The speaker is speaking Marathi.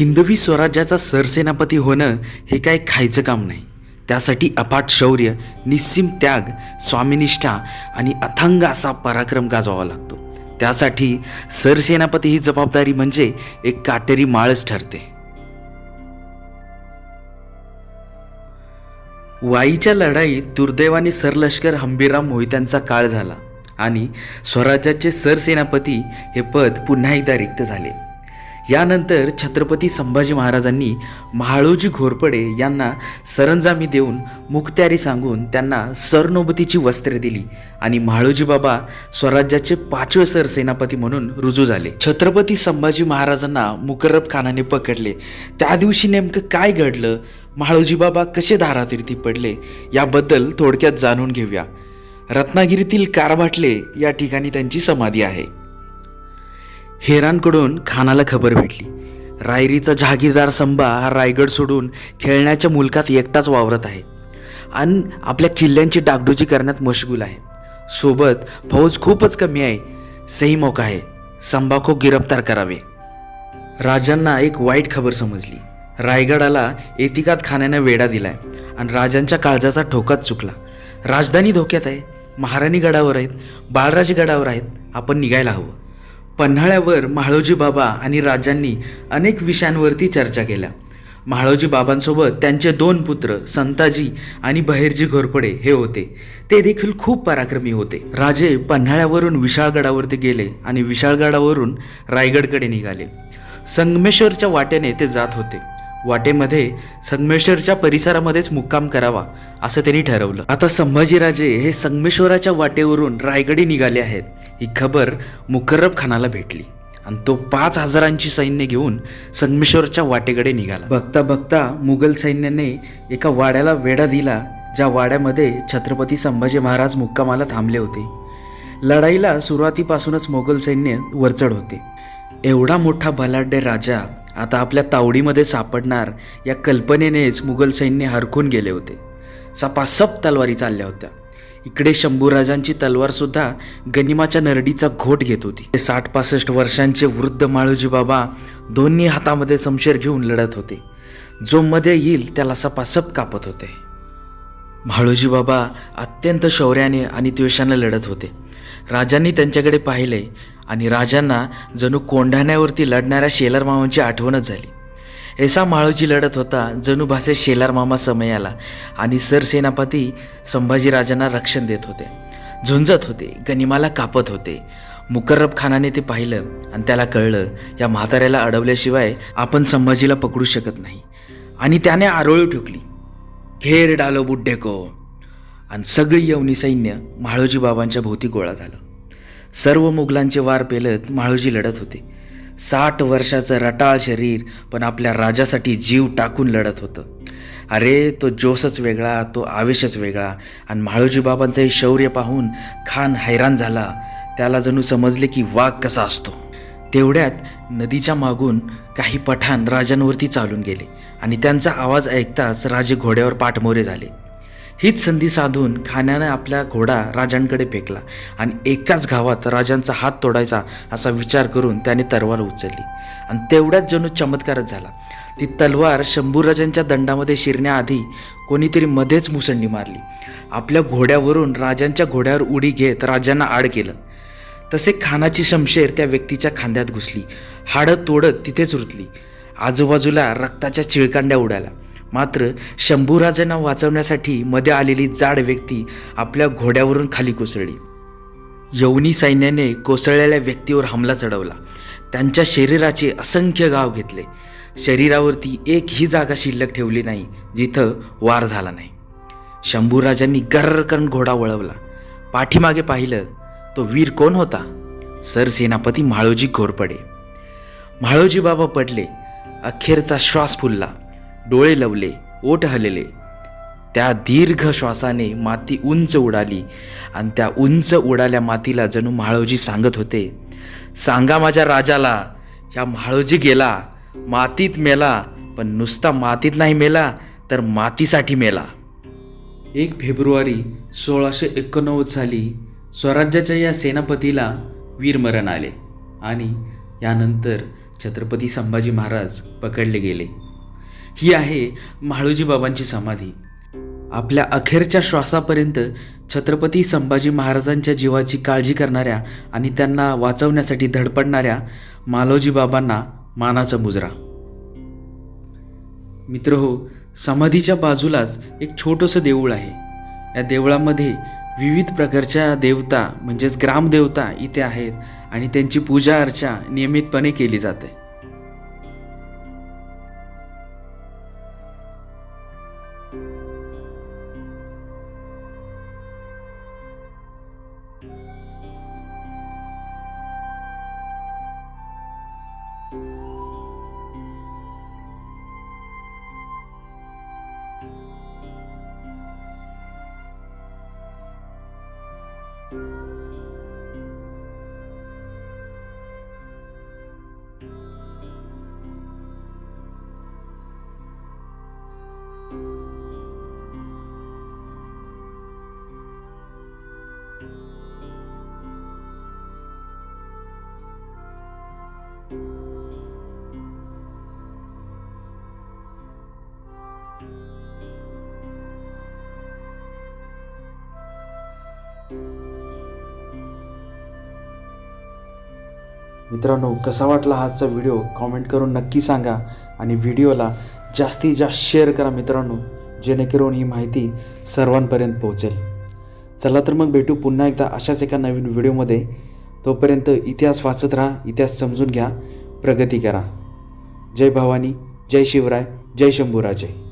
हिंदवी स्वराज्याचा सरसेनापती होणं हे काय खायचं काम नाही. त्यासाठी अफाट शौर्य निस्सीम त्याग स्वामिनिष्ठा आणि अथंग असा पराक्रम गाजवावा लागतो. त्यासाठी सरसेनापती ही जबाबदारी म्हणजे एक काटेरी माळच ठरते. वाईच्या लढाईत दुर्दैवाने सरलष्कर हंबीरराव मोहित्यांचा काळ झाला आणि स्वराज्याचे सरसेनापती हे पद पुन्हा एकदा रिक्त झाले. यानंतर छत्रपती संभाजी महाराजांनी महाळोजी घोरपडे यांना सरंजामी देऊन मुखत्यारी सांगून त्यांना सरनोबतीची वस्त्रे दिली आणि महाळोजी बाबा स्वराज्याचे पाचवे सरसेनापती म्हणून रुजू झाले. छत्रपती संभाजी महाराजांना मुकर्रब खानाने पकडले. त्या दिवशी नेमकं काय घडलं? महाळोजी बाबा कसे धारातीर्थी पडले? याबद्दल थोडक्यात जाणून घेऊया. रत्नागिरीतील कारभाटले या ठिकाणी त्यांची समाधी आहे. हेरांकडून खानाला खबर भेटली. रायरीचा जहागीरदार संभा हा रायगड सोडून खेळण्याच्या मुलकात एकटाच वावरत आहे. आणि आपल्या किल्ल्यांची डागडुजी करण्यात मशगूल आहे. सोबत फौज खूपच कमी आहे. सही मौका आहे. संभाखो गिरफ्तार करावे. राजांना एक वाईट खबर समजली. रायगडाला एतिकात खाण्याने वेढा दिलाय. आणि राजांच्या काळजाचा ठोकाच चुकला. राजधानी धोक्यात आहे. महाराणी गडावर आहेत. बाळराजे गडावर आहेत. आपण निघायला हवं. पन्हाळ्यावर म्हाळोजी बाबा आणि राजांनी अनेक विषयांवरती चर्चा केल्या. म्हाळोजी बाबांसोबत त्यांचे दोन पुत्र संताजी आणि बहिर्जी घोरपडे हे होते. ते देखील खूप पराक्रमी होते. राजे पन्हाळ्यावरून विशाळगडावरती गेले आणि विशाळगडावरून रायगडकडे निघाले. संगमेश्वरच्या वाटेने ते जात होते. वाटेमध्ये संगमेश्वरच्या परिसरामध्येच मुक्काम करावा असं त्यांनी ठरवलं. आता संभाजीराजे हे संगमेश्वराच्या वाटेवरून रायगडी निघाले आहेत. ही खबर मुकर्रब खानाला भेटली आणि तो पाच हजारांची सैन्य घेऊन संगमेश्वरच्या वाटेकडे निघाला. बघता बघता मुघल सैन्याने एका वाड्याला वेढा दिला ज्या वाड्यामध्ये छत्रपती संभाजी महाराज मुक्कामाला थांबले होते. लढाईला सुरुवातीपासूनच मोगल सैन्य वरचढ होते. एवढा मोठा बलाढ्य राजा आता आपल्या तावडीमध्ये सापडणार या कल्पनेनेच मुघल सैन्य हरखून गेले होते. सपासप तलवारी चालल्या होत्या. इकडे शंभूराजांची तलवारसुद्धा गनिमाच्या नरडीचा घोट घेत होती. ते साठ पासष्ट वर्षांचे वृद्ध माळोजी बाबा दोन्ही हातामध्ये समशेर घेऊन लढत होते. जो मध्ये येईल त्याला सपासप कापत होते. म्हाळोजी बाबा अत्यंत शौर्याने आणि द्वेषाने लढत होते. राजांनी त्यांच्याकडे पाहिले आणि राजांना जणू कोंढाण्यावरती लढणाऱ्या शेलार मामांची आठवणच झाली. ऐसा माळोजी लढत होता जणू भासे शेलार मामा समयाला आणि सरसेनापती संभाजीराजांना रक्षण देत होते. झुंजत होते गनिमाला कापत होते. मुकर्रब खानाने ते पाहिलं आणि त्याला कळलं या म्हाताऱ्याला अडवल्याशिवाय आपण संभाजीला पकडू शकत नाही. आणि त्याने आरोळी ठोकली. घेर डालो बुड्ढे को आणि सगळी यवनी सैन्य म्हाळोजी बाबांच्या भोवती गोळा झालं. सर्व मुघलांचे वार पेलत म्हाळोजी लढत होते. साठ वर्षाचं रटाळ शरीर पण आपल्या राजासाठी जीव टाकून लढत होतं. अरे तो जोशच वेगळा तो आवेशच वेगळा आणि म्हाळोजी बाबांचं हे शौर्य पाहून खान हैराण झाला. त्याला जणू समजले की वाघ कसा असतो. तेवढ्यात नदीच्या मागून काही पठाण राजांवरती चालून गेले आणि त्यांचा आवाज ऐकताच राजे घोड्यावर पाठमोरे झाले. हीच संधी साधून खाण्यानं आपला घोडा राजांकडे फेकला आणि एकाच घावात राजांचा हात तोडायचा असा विचार करून त्याने तलवार उचलली. आणि तेवढ्याच जणू चमत्कारच झाला. ती तलवार शंभूराजांच्या दंडामध्ये शिरण्याआधी कोणीतरी मध्येच मुसंडी मारली. आपल्या घोड्यावरून राजांच्या घोड्यावर उडी घेत राजांना आड केलं. तसे खानाची शमशेर त्या व्यक्तीच्या खांद्यात घुसली. हाडं तोडत तिथेच रुतली. आजूबाजूला रक्ताच्या चिळकांड्या उडाल्या. मात्र शंभूराजांना वाचवण्यासाठी मध्ये आलेली जाड व्यक्ती आपल्या घोड्यावरून खाली कोसळली. यवनी सैन्याने कोसळलेल्या व्यक्तीवर हमला चढवला. त्यांच्या शरीराचे असंख्य गाव घेतले. शरीरावरती एकही जागा शिल्लक ठेवली नाही जिथं वार झाला नाही. शंभूराजांनी गर्रकन घोडा वळवला. पाठीमागे पाहिलं तो वीर कोण होता? सरसेनापती म्हाळोजी घोरपडे. म्हाळोजी बाबा पडले. अखेरचा श्वास फुलला. डोळे लवले ओठ हलले. त्या दीर्घ श्वासाने माती उंच उडाली आणि त्या उंच उडाल्या मातीला जणू म्हाळोजी सांगत होते सांगा माझ्या राजाला ह्या म्हाळोजी गेला मातीत मेला पण नुसता मातीत नाही मेला तर मातीसाठी मेला. एक फेब्रुवारी सोळाशे एकोणनव्वद साली स्वराज्याच्या या सेनापतीला वीरमरण आले आणि यानंतर छत्रपती संभाजी महाराज पकडले गेले. ही आहे म्हाळूजी बाबांची समाधी. आपल्या अखेरच्या श्वासापर्यंत छत्रपती संभाजी महाराजांच्या जीवाची काळजी करणाऱ्या आणि त्यांना वाचवण्यासाठी धडपडणाऱ्या मालोजी बाबांना मानाचा मुजरा. मित्र हो समाधीच्या बाजूलाच एक छोटंसं देऊळ आहे. या देवळामध्ये विविध प्रकारच्या देवता म्हणजेच ग्रामदेवता इथे आहेत आणि त्यांची पूजा अर्चा नियमितपणे केली जाते. मित्रांनो कसा वाटला आजचा व्हिडिओ कॉमेंट करून नक्की सांगा आणि व्हिडिओला जास्तीत जास्त शेअर करा मित्रांनो जेणेकरून ही माहिती सर्वांपर्यंत पोहोचेल. चला तर मग भेटू पुन्हा एकदा अशाच एका नवीन व्हिडिओमध्ये तोपर्यंत इतिहास वाचत राहा इतिहास समजून घ्या प्रगती करा. जय भवानी जय शिवराय जय शंभूराजे.